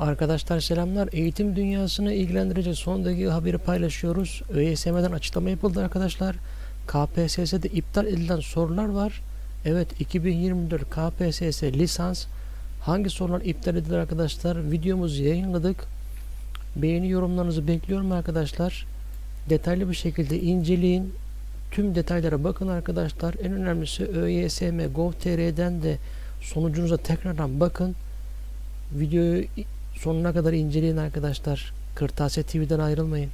Arkadaşlar selamlar. Eğitim dünyasını ilgilendirecek son dakika haberi paylaşıyoruz. ÖSYM'den açıklama yapıldı arkadaşlar. KPSS'de iptal edilen sorular var. Evet 2024 KPSS lisans hangi sorular iptal edilir arkadaşlar? Videomuzu yayınladık. Beğeni yorumlarınızı bekliyorum arkadaşlar. Detaylı bir şekilde inceleyin. Tüm detaylara bakın arkadaşlar. En önemlisi ÖSYM Gov.tr'den de sonucunuza tekrardan bakın. Videoyu sonuna kadar inceleyin arkadaşlar. Kırtasiye TV'den ayrılmayın.